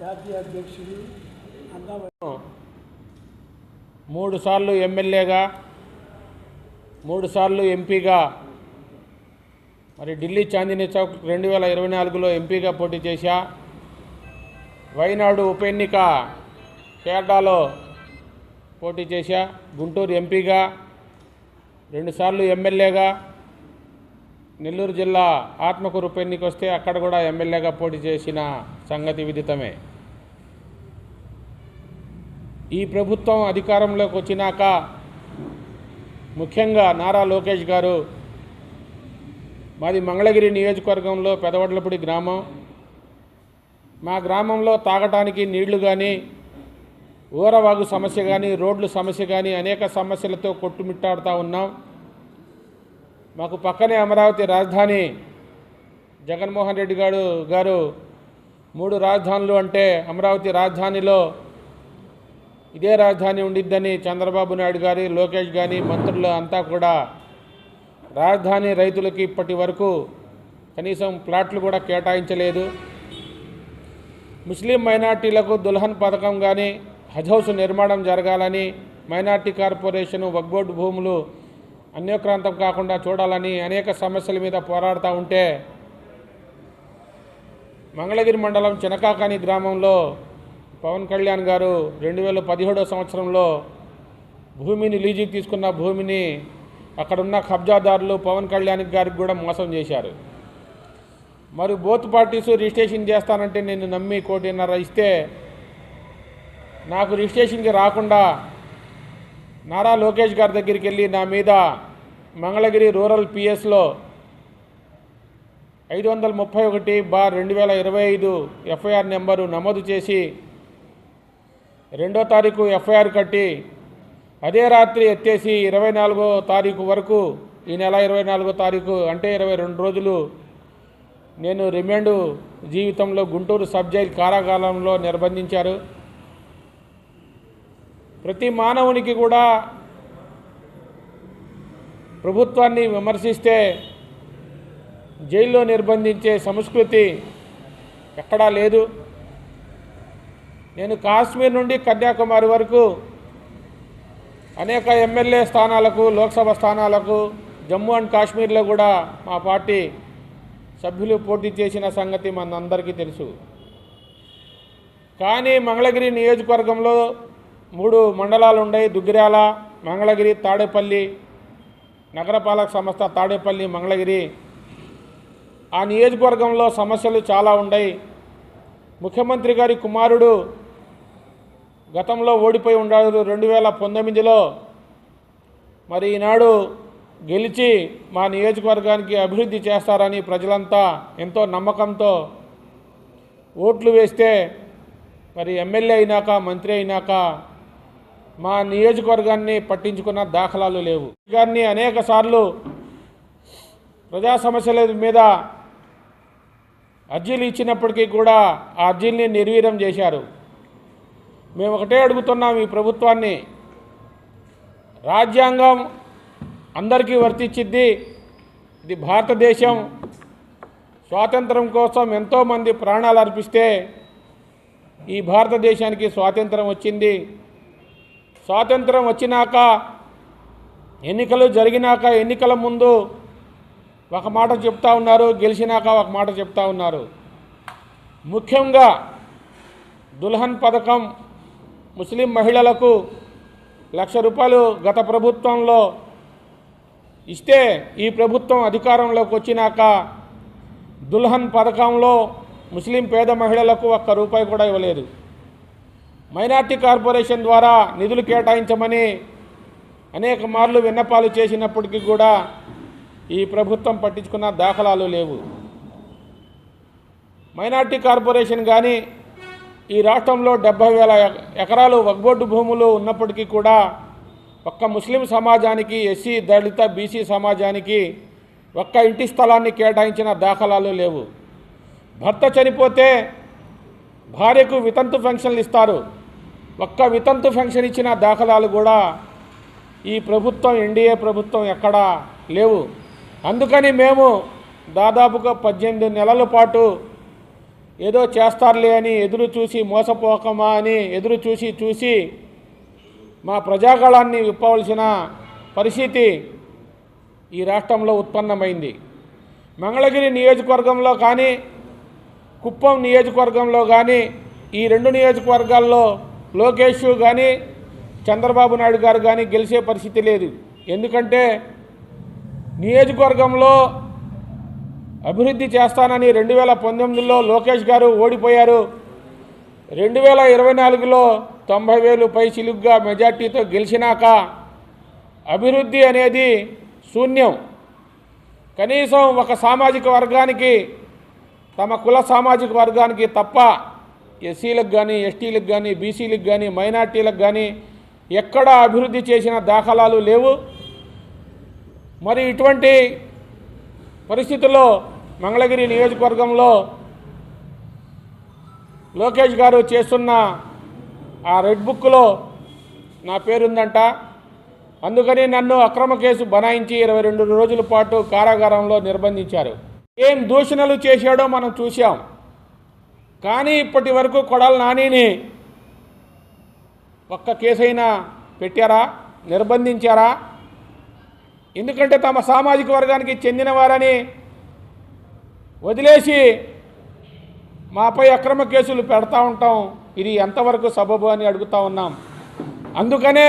జాతీయ అధ్యక్షుడు అంతా మూడు సార్లు ఎమ్మెల్యేగా మూడు సార్లు ఎంపీగా మరి ఢిల్లీ చాందినీ చౌక్ రెండు వేల ఇరవై నాలుగులో ఎంపీగా పోటీ చేశా. వైనాడు ఉప ఎన్నిక కేరళలో పోటీ చేశా. గుంటూరు ఎంపీగా రెండుసార్లు ఎమ్మెల్యేగా. నెల్లూరు జిల్లా ఆత్మకూరు ఉప ఎన్నిక వస్తే అక్కడ కూడా ఎమ్మెల్యేగా పోటీ చేసిన సంగతి విదితమే. ఈ ప్రభుత్వం అధికారంలోకి వచ్చినాక ముఖ్యంగా నారా లోకేష్ గారు మాది మంగళగిరి నియోజకవర్గంలో పెదవడ్లపూడి గ్రామం. మా గ్రామంలో తాగటానికి నీళ్ళు కానీ ఊరవాగు సమస్య కానీ రోడ్లు సమస్య కానీ అనేక సమస్యలతో కొట్టుమిట్టాడుతూ ఉన్నాం. మాకు పక్కనే అమరావతి రాజధాని జగన్మోహన్ రెడ్డి గారు గారు మూడు రాజధానులు అంటే అమరావతి రాజధానిలో ఇదే రాజధాని ఉండిద్దని చంద్రబాబు నాయుడు గారి లోకేష్ గాని మంత్రులు అంతా కూడా రాజధాని రైతులకి ఇప్పటి వరకు కనీసం ప్లాట్లు కూడా కేటాయించలేదు. ముస్లిం మైనార్టీలకు దుల్హన్ పథకం కానీ హజ్ హౌస్ నిర్మాణం జరగాలని మైనార్టీ కార్పొరేషన్ వగ్బోర్డు భూములు అన్యోక్రాంతం కాకుండా చూడాలని అనేక సమస్యల మీద పోరాడుతూ ఉంటే మంగళగిరి మండలం చినకాకాని గ్రామంలో పవన్ కళ్యాణ్ గారు రెండు వేల పదిహేడో సంవత్సరంలో భూమిని లీజుకి తీసుకున్న భూమిని అక్కడున్న కబ్జాదారులు పవన్ కళ్యాణ్ గారికి కూడా మోసం చేశారు. మరి బోత్ పార్టీస్ రిజిస్ట్రేషన్ చేస్తానంటే నేను నమ్మి కోటిన్నర ఇస్తే నాకు రిజిస్ట్రేషన్కి రాకుండా నారా లోకేష్ గారి దగ్గరికి వెళ్ళి నా మీద మంగళగిరి రూరల్ పిఎస్లో ఐదు వందల ముప్పై ఒకటి బార్ రెండు వేల ఇరవై ఐదు ఎఫ్ఐఆర్ నెంబరు నమోదు చేసి రెండో తారీఖు ఎఫ్ఐఆర్ కట్టి అదే రాత్రి ఎత్తేసి ఇరవై నాలుగో తారీఖు వరకు ఈ నెల ఇరవై నాలుగో తారీఖు అంటే ఇరవై రెండు రోజులు నేను రిమాండ్ జీవితంలో గుంటూరు సబ్ జైల్ కారాగారంలో నిర్బంధించారు. ప్రతి మానవునికి కూడా ప్రభుత్వాన్ని విమర్శిస్తే జైల్లో నిర్బంధించే సంస్కృతి ఎక్కడా లేదు. నేను కాశ్మీర్ నుండి కన్యాకుమారి వరకు అనేక ఎమ్మెల్యే స్థానాలకు లోక్సభ స్థానాలకు జమ్మూ అండ్ కాశ్మీర్లో కూడా మా పార్టీ సభ్యులు పోటీ చేసిన సంగతి మనందరికీ తెలుసు. కానీ మంగళగిరి నియోజకవర్గంలో మూడు మండలాలు ఉన్నాయి దుగ్గిరాల మంగళగిరి తాడేపల్లి నగరపాలక సంస్థ తాడేపల్లి మంగళగిరి. ఆ నియోజకవర్గంలో సమస్యలు చాలా ఉన్నాయి. ముఖ్యమంత్రి గారి కుమారుడు గతంలో ఓడిపోయి ఉన్నాడు రెండు వేల పంతొమ్మిదిలో. మరి ఈనాడు గెలిచి మా నియోజకవర్గానికి అభివృద్ధి చేస్తారని ప్రజలంతా ఎంతో నమ్మకంతో ఓట్లు వేస్తే మరి ఎమ్మెల్యే అయినాక మంత్రి అయినాక మా నియోజకవర్గాన్ని పట్టించుకున్న దాఖలాలు లేవు. గారిని అనేక సార్లు ప్రజా సమస్యల మీద అర్జీలు ఇచ్చినప్పటికీ కూడా ఆ అర్జీల్ని నిర్వీర్యం చేశారు. మేము ఒకటే అడుగుతున్నాం ఈ ప్రభుత్వాన్ని. రాజ్యాంగం అందరికీ వర్తించిద్ది. ఇది భారతదేశం స్వాతంత్రం కోసం ఎంతోమంది ప్రాణాలు అర్పిస్తే ఈ భారతదేశానికి స్వాతంత్రం వచ్చింది. స్వాతంత్రం వచ్చినాక ఎన్నికలు జరిగినాక ఎన్నికల ముందు ఒక మాట చెప్తా ఉన్నారు గెలిచినాక ఒక మాట చెప్తా ఉన్నారు. ముఖ్యంగా దుల్హన్ పథకం ముస్లిం మహిళలకు లక్ష రూపాయలు గత ప్రభుత్వంలో ఇస్తే ఈ ప్రభుత్వం అధికారంలోకి వచ్చినాక దుల్హన్ పథకంలో ముస్లిం పేద మహిళలకు ఒక్క రూపాయి కూడా ఇవ్వలేదు. మైనార్టీ కార్పొరేషన్ ద్వారా నిధులు కేటాయించమని అనేక మార్లు విన్నపాలు చేసినప్పటికీ కూడా ఈ ప్రభుత్వం పట్టించుకున్న దాఖలాలు లేవు. మైనార్టీ కార్పొరేషన్ కానీ ఈ రాష్ట్రంలో డెబ్భై వేల ఎకరాలు వగ్బోర్డు భూములు ఉన్నప్పటికీ కూడా ఒక్క ముస్లిం సమాజానికి ఎస్సీ దళిత బీసీ సమాజానికి ఒక్క ఇంటి స్థలాన్ని కేటాయించిన దాఖలాలు లేవు. భర్త చనిపోతే భార్యకు వితంతు ఫెన్షన్లు ఇస్తారు. ఒక్క వితంతు పెన్షన్ ఇచ్చిన దాఖలాలు కూడా ఈ ప్రభుత్వం ఎన్డీఏ ప్రభుత్వం ఎక్కడా లేవు. అందుకని మేము దాదాపుగా పద్దెనిమిది నెలల పాటు ఏదో చేస్తారులే అని ఎదురు చూసి మోసపోకమా అని ఎదురు చూసి చూసి మా ప్రజాగళాన్ని విప్పవలసిన పరిస్థితి ఈ రాష్ట్రంలో ఉత్పన్నమైంది. మంగళగిరి నియోజకవర్గంలో కానీ కుప్పం నియోజకవర్గంలో కానీ ఈ రెండు నియోజకవర్గాల్లో లోకేష్ కానీ చంద్రబాబు నాయుడు గారు కానీ గెలిచే పరిస్థితి లేదు. ఎందుకంటే నియోజకవర్గంలో అభివృద్ధి చేస్తానని రెండు వేల పంతొమ్మిదిలో లోకేష్ గారు ఓడిపోయారు. రెండు వేల ఇరవై నాలుగులో తొంభై వేలు పై చిలుగ్గా మెజార్టీతో గెలిచినాక అభివృద్ధి అనేది శూన్యం. కనీసం ఒక సామాజిక వర్గానికి తమ కుల సామాజిక వర్గానికి తప్ప ఎస్సీలకు కానీ ఎస్టీలకు కానీ బీసీలకు కానీ మైనార్టీలకు కానీ ఎక్కడా అభివృద్ధి చేసిన దాఖలాలు లేవు. మరి ఇటువంటి పరిస్థితుల్లో మంగళగిరి నియోజకవర్గంలో లోకేష్ గారు చేస్తున్న ఆ రెడ్ బుక్లో నా పేరుందంట. అందుకని నన్ను అక్రమ కేసు బనాయించి ఇరవై రెండు రోజుల పాటు కారాగారంలో నిర్బంధించారు. ఏం దూషణలు చేశాడో మనం చూశాం. కానీ ఇప్పటి వరకు కొడాల నానిని ఒక్క కేసైనా పెట్టారా? నిర్బంధించారా? ఎందుకంటే తమ సామాజిక వర్గానికి చెందిన వారని వదిలేసి మాపై అక్రమ కేసులు పెడతా ఉంటాం. ఇది ఎంతవరకు సబబు అని అడుగుతా ఉన్నాం. అందుకనే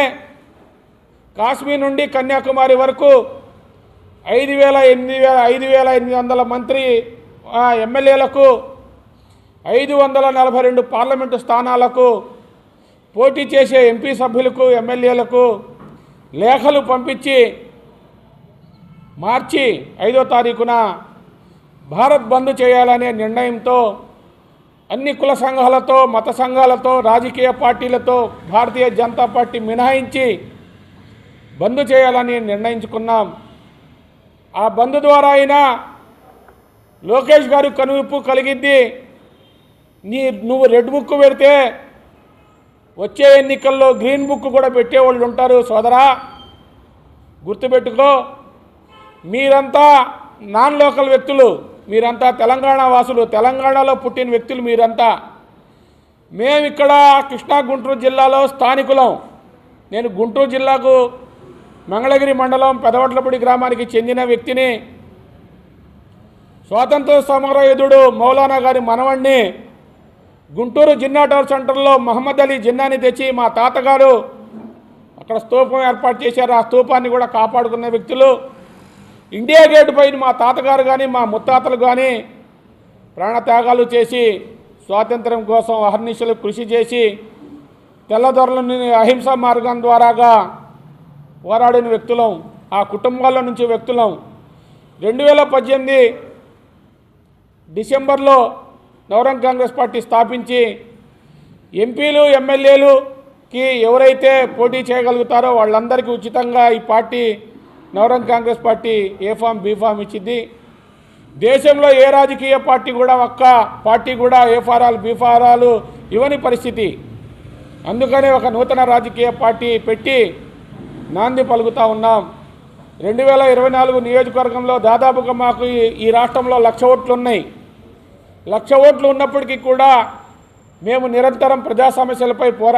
కాశ్మీర్ నుండి కన్యాకుమారి వరకు ఐదు వేల ఎనిమిది వేల ఐదు వేల ఎనిమిది వందల మంత్రి ఆ, ఎమ్మెల్యేలకు ఐదు వందల నలభై రెండు పార్లమెంటు స్థానాలకు పోటీ చేసే ఎంపీ సభ్యులకు ఎమ్మెల్యేలకు లేఖలు పంపించి మార్చి ఐదో తారీఖున భారత్ బంద్ చేయాలనే నిర్ణయంతో అన్ని కుల సంఘాలతో మత సంఘాలతో రాజకీయ పార్టీలతో భారతీయ జనతా పార్టీ మినహాయించి బంద్ చేయాలని నిర్ణయించుకున్నాం. ఆ బంద్ ద్వారా అయినా లోకేష్ గారు కనువిప్పు కలిగింది. నీ నువ్వు రెడ్ బుక్ పెడితే వచ్చే ఎన్నికల్లో గ్రీన్ బుక్ కూడా పెట్టేవాళ్ళు ఉంటారు సోదరా. గుర్తుపెట్టుకో. మీరంతా నాన్ లోకల్ వ్యక్తులు మీరంతా తెలంగాణ వాసులు తెలంగాణలో పుట్టిన వ్యక్తులు మీరంతా. మేము ఇక్కడ కృష్ణా గుంటూరు జిల్లాలో స్థానికులం. నేను గుంటూరు జిల్లాకు మంగళగిరి మండలం పెదవట్లపూడి గ్రామానికి చెందిన వ్యక్తిని. స్వాతంత్ర సమర సమరయోధుడు మౌలానా గారి మనవణ్ణి గుంటూరు జిన్నా టవర్ సెంటర్లో మహమ్మద్ అలీ జిన్నాని తెచ్చి మా తాతగారు అక్కడ స్తూపం ఏర్పాటు చేశారు. ఆ స్తూపాన్ని కూడా కాపాడుకున్న వ్యక్తులు. ఇండియా గేట్ పైన మా తాతగారు కానీ మా ముత్తాతలు కానీ ప్రాణత్యాగాలు చేసి స్వాతంత్రం కోసం అహర్నిశలు కృషి చేసి తెల్లదొరలని అహింసా మార్గం ద్వారాగా పోరాడిన వ్యక్తులం ఆ కుటుంబాల నుంచి వ్యక్తులం. రెండు వేల పద్దెనిమిది డిసెంబర్లో నవరంగ్ కాంగ్రెస్ పార్టీ స్థాపించి ఎంపీలు ఎమ్మెల్యేలుకి ఎవరైతే పోటీ చేయగలుగుతారో వాళ్ళందరికీ ఉచితంగా ఈ party నవరం Congress party A form B form ఇచ్చింది. దేశంలో ఏ రాజకీయ పార్టీ కూడా ఒక్క పార్టీ కూడా ఏ ఫారాలు బి ఫారాలు ఇవ్వని పరిస్థితి. అందుకనే ఒక నూతన రాజకీయ పార్టీ పెట్టి నాంది పలుకుతూ ఉన్నాం. రెండు వేల ఇరవై నాలుగు నియోజకవర్గంలో దాదాపుగా మాకు ఈ రాష్ట్రంలో లక్ష ఓట్లు ఉన్నాయి. లక్ష ఓట్లు ఉన్నప్పటికీ కూడా మేము నిరంతరం ప్రజా సమస్యలపై పోరా